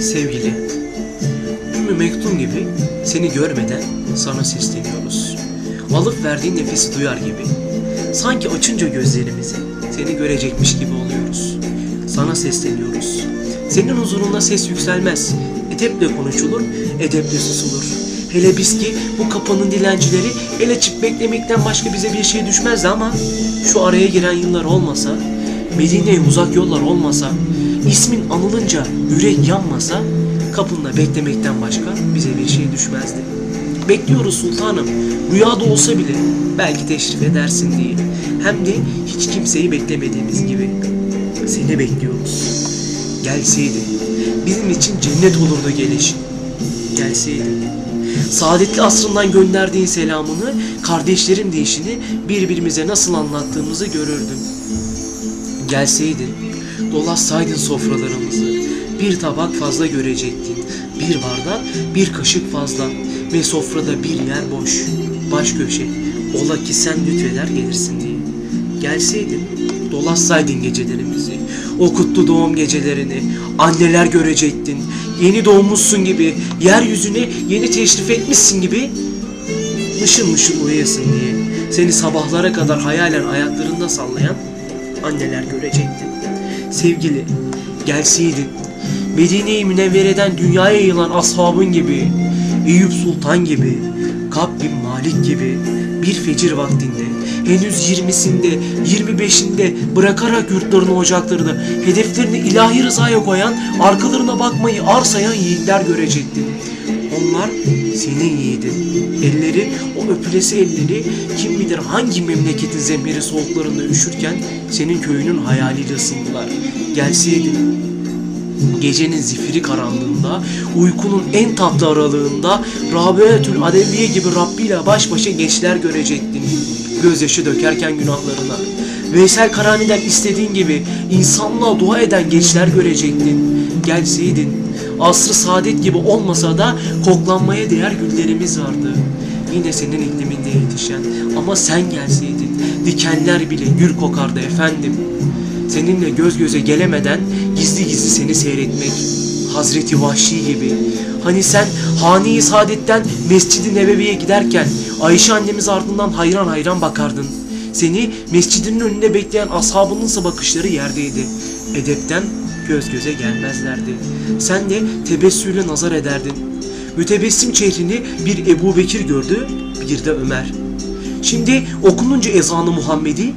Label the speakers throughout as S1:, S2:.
S1: Sevgili, Ümmü Mektum gibi seni görmeden sana sesleniyoruz. Alıp verdiğin nefesi duyar gibi. Sanki açınca gözlerimizi seni görecekmiş gibi oluyoruz. Sana sesleniyoruz. Senin huzurunda ses yükselmez. Edeple konuşulur, edeple susulur. Hele biz ki bu kapının dilencileri el açıp beklemekten başka bize bir şey düşmezdi ama şu araya giren yıllar olmasa, Medine'ye uzak yollar olmasa, ismin anılınca yürek yanmasa kapında beklemekten başka bize bir şey düşmezdi. Bekliyoruz sultanım. Rüyada olsa bile belki teşrif edersin diye. Hem de hiç kimseyi beklemediğimiz gibi. Seni bekliyoruz. Gelseydin. Bizim için cennet olurdu gelişin. Gelseydin. Saadetli asrından gönderdiğin selamını, kardeşlerin deyişini birbirimize nasıl anlattığımızı görürdün. Gelseydin, dolaşsaydın sofralarımızı, bir tabak fazla görecektin. Bir bardak, bir kaşık fazla ve sofrada bir yer boş, baş köşe. Ola ki sen lütfeder gelirsin diye. Gelseydin, dolaşsaydın gecelerimizi, o kutlu doğum gecelerini, anneler görecektin. Yeni doğmuşsun gibi, yeryüzüne yeni teşrif etmişsin gibi mışıl mışıl uyuyasın diye. Seni sabahlara kadar hayalen ayaklarında sallayan anneler görecektin. Sevgili, gelseydin, Medine-i Münevvere'den dünyaya yayılan ashabın gibi, Eyüp Sultan gibi, Kab bin Malik gibi bir fecir vaktinde, henüz yirmisinde, yirmi beşinde bırakarak yurtlarını ocaklarını, hedeflerini ilahi rızaya koyan, arkalarına bakmayı arsayan yiğitler görecektin. Onlar senin yiğidin. Elleri, o öpülesi elleri kim bilir hangi memleketin zemheri soğuklarında üşürken senin köyünün hayaliyle ısındılar. Gelseydin Gecenin zifiri karanlığında, uykunun en tatlı aralığında Rabiatül Adeviye gibi Rabbi ile baş başa gençler görecektin. Gözyaşı dökerken günahlarına. Veysel Karani'den istediğin gibi insanlığa dua eden gençler görecektin. Gelseydin, asrı saadet gibi olmasa da koklanmaya değer güllerimiz vardı. Yine senin ikliminde yetişen ama sen gelseydin dikenler bile gül kokardı efendim. Seninle göz göze gelemeden gizli gizli seni seyretmek. Hazreti Vahşi gibi. Hani sen Hane-i Saadet'ten Mescid-i Nebevi'ye giderken Ayşe annemiz ardından hayran hayran bakardın. Seni mescidinin önünde bekleyen ashabınınsa bakışları yerdeydi. Edepten göz göze gelmezlerdi. Sen de tebessüyle nazar ederdin. Mütebessim çehrini bir Ebu Bekir gördü, bir de Ömer. Şimdi okununca ezanı Muhammedi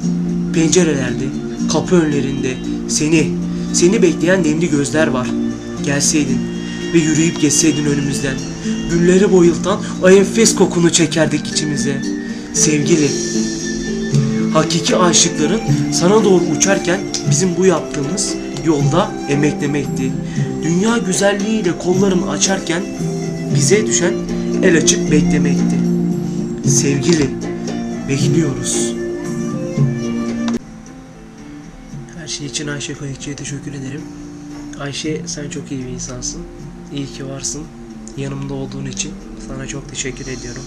S1: pencerelerde, kapı önlerinde seni, seni bekleyen nemli gözler var. Gelseydin ve yürüyüp geçseydin önümüzden. Gülleri boyultan o enfes kokunu çekerdik içimize. Sevgili, hakiki aşıkların sana doğru uçarken bizim bu yaptığımız yolda emeklemekti. Dünya güzelliğiyle kollarını açarken bize düşen el açıp beklemekti. Sevgili, bekliyoruz. Şey için Ayşe Kayıkçı'ya teşekkür ederim. Ayşe sen çok iyi bir insansın. İyi ki varsın. Yanımda olduğun için sana çok teşekkür ediyorum.